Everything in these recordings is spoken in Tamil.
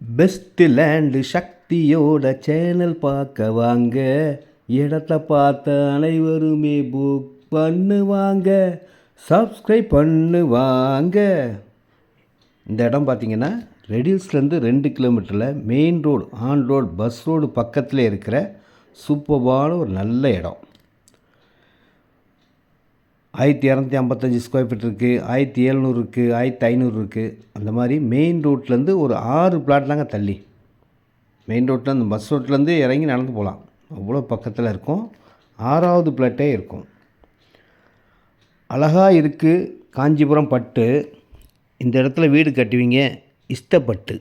பெஸ்ட் லேண்டு சக்தியோட சேனல் பார்க்க வாங்க. இடத்த பார்த்த அனைவருமே புக் பண்ணுவாங்க சப்ஸ்கிரைப் பண்ணுவாங்க இந்த இடம் பார்த்தீங்கன்னா ரெடில்ஸ்லேருந்து ரெண்டு கிலோமீட்டரில் main road on road bus road பக்கத்தில் இருக்கிற சூப்பர்பான ஒரு நல்ல இடம். ஆயிரத்தி இரநூத்தி ஐம்பத்தஞ்சு ஸ்கொயர் ஃபீட் இருக்குது ஆயிரத்தி ஏழ்நூறு இருக்குது ஆயிரத்தி ஐநூறு இருக்குது அந்த மாதிரி மெயின் ரோட்லேருந்து ஒரு ஆறு பிளாட் தாங்க தள்ளி. மெயின் ரோட்டில் அந்த பஸ் ரோட்லேருந்து இறங்கி நடந்து போகலாம். அவ்வளோ பக்கத்தில் இருக்கும். ஆறாவது பிளாட்டே இருக்கும். அழகாக இருக்குது காஞ்சிபுரம் பட்டு. இந்த இடத்துல வீடு கட்டுவீங்க. இஷ்டப்பட்டு.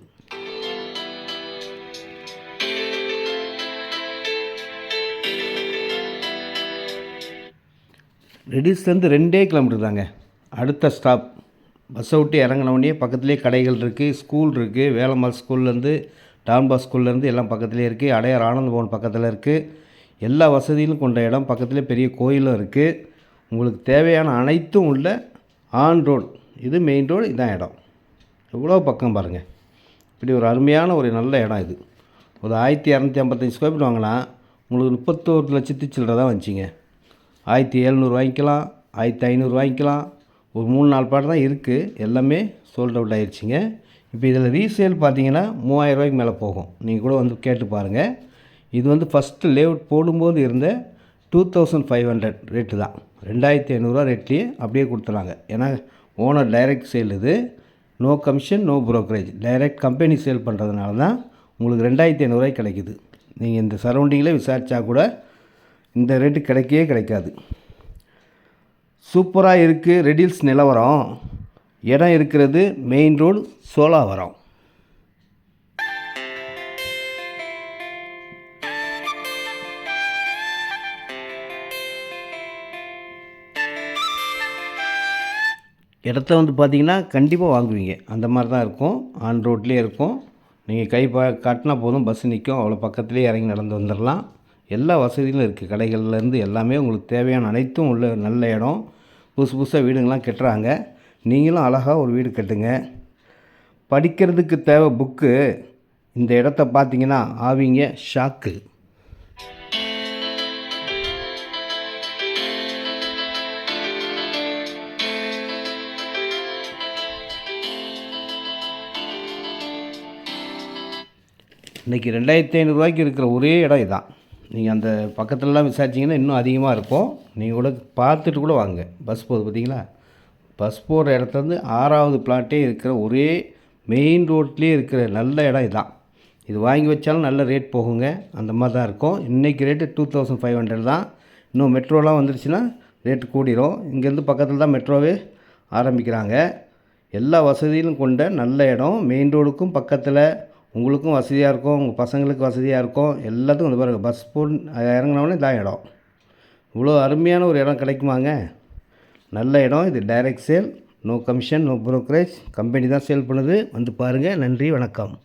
ரெடிஸ்லேருந்து ரெண்டே கிலோமீட்டர் தாங்க. அடுத்த ஸ்டாப். பஸ்ஸை விட்டு இறங்கினவுடனே பக்கத்துலேயே கடைகள் இருக்குது ஸ்கூல் இருக்குது வேலம்மாள் ஸ்கூல்லேருந்து டான்பாஸ் ஸ்கூல்லேருந்து எல்லாம் பக்கத்துலேயே இருக்குது அடையார் ஆனந்த பவன் பக்கத்தில் இருக்குது எல்லா வசதியிலும் கொண்ட இடம் பக்கத்துலேயே பெரிய கோயிலும் இருக்குது உங்களுக்கு தேவையான அனைத்தும் உள்ள ஆன் ரோடு. இது மெயின் ரோடு இதான் இடம். எவ்வளோ பக்கம் பாருங்கள் இப்படி ஒரு அருமையான ஒரு நல்ல இடம் இது. ஒரு ஆயிரத்தி இரநூத்தி ஐம்பத்தஞ்சு ஸ்கொயர் ஃபீட் வாங்கினா உங்களுக்கு முப்பத்தோரு லட்சத்து சில்லறை தான் வந்துச்சிங்க. ஆயிரத்தி எழுநூறு வாங்கிக்கலாம் ஆயிரத்தி ஐநூறு வாங்கிக்கலாம். ஒரு மூணு நாலு பாட்டு தான் இருக்குது எல்லாமே சோல்ட் அவுட் ஆயிடுச்சுங்க இப்போ இதில் ரீசேல் பார்த்தீங்கன்னா மூவாயிரரூவாய்க்கு மேலே போகும். நீங்கள் கூட வந்து கேட்டு பாருங்கள் இது வந்து ஃபஸ்ட்டு லேஅவுட் போடும்போது இருந்த two thousand five hundred rate தான். ரெண்டாயிரத்தி ஐநூறுரூவா ரேட்லேயே அப்படியே கொடுத்துறாங்க. ஏன்னா ஓனர் டைரக்ட் சேல் இது. No commission no brokerage direct company sale பண்ணுறதுனால தான் உங்களுக்கு ரெண்டாயிரத்தி ஐநூறுரூவாய்க்கு கிடைக்குது. நீங்கள் இந்த சரௌண்டிங்கில் விசாரித்தா கூட இந்த ரேட்டு கிடைக்கவே கிடைக்காது. சூப்பராக இருக்குது ரெடில்ஸ் நிலவரம். இடம் இருக்கிறது மெயின் ரோடு சோலாவரம் இடத்த வந்து பார்த்திங்கன்னா கண்டிப்பாக வாங்குவீங்க. அந்த மாதிரி தான் இருக்கும். ஆன் ரோட்லேயே இருக்கும். நீங்கள் கை பா காட்டினா போதும் பஸ் நிற்கும் அவ்வளோ பக்கத்துலேயே இறங்கி நடந்து வந்துடலாம் எல்லா வசதியும் இருக்குது கடைகள்லேருந்து எல்லாமே உங்களுக்கு தேவையான அனைத்தும் உள்ள நல்ல இடம். புதுசு புதுசாக வீடுங்கள்லாம் கட்டுறாங்க. நீங்களும் அழகாக ஒரு வீடு கட்டுங்க. படிக்கிறதுக்கு தேவை புக்கு இந்த இடத்த பார்த்தீங்கன்னா ஆவிங்க ஷாக்கு இன்றைக்கி ரெண்டாயிரத்தி ஐநூறுரூவாய்க்கு இருக்கிற ஒரே இடம் இதான். நீங்கள் அந்த பக்கத்துலலாம் விசாரிச்சிங்கன்னா இன்னும் அதிகமாக இருக்கும். நீங்கள் கூட பார்த்துட்டு கூட வாங்க. பஸ் போகுது பார்த்தீங்களா பஸ் போகிற இடத்துலேருந்து ஆறாவது பிளாட்டே இருக்கிற ஒரே மெயின் ரோட்லேயே இருக்கிற நல்ல இடம் இதான். இது வாங்கி வச்சாலும் நல்ல ரேட் போகுங்க. அந்த மாதிரி தான் இருக்கும். இன்றைக்கி rate two thousand five hundred தான். இன்னும் மெட்ரோலாம் வந்துருச்சுன்னா ரேட்டு கூடிரும். இங்கேருந்து பக்கத்தில் தான் மெட்ரோவே ஆரம்பிக்கிறாங்க. எல்லா வசதியிலும் கொண்ட நல்ல இடம். மெயின் ரோடுக்கும் பக்கத்தில் உங்களுக்கும் வசதியாக இருக்கும் உங்கள் பசங்களுக்கு வசதியாக இருக்கும். எல்லாத்துக்கும் வந்து பாருங்கள் பஸ் போ இறங்கினோடனே இதான் இடம். இவ்வளோ அருமையான ஒரு இடம் கிடைக்குமாங்க. நல்ல இடம் இது direct sale no commission no brokerage company தான் சேல் பண்ணுது. வந்து பாருங்கள் நன்றி வணக்கம்.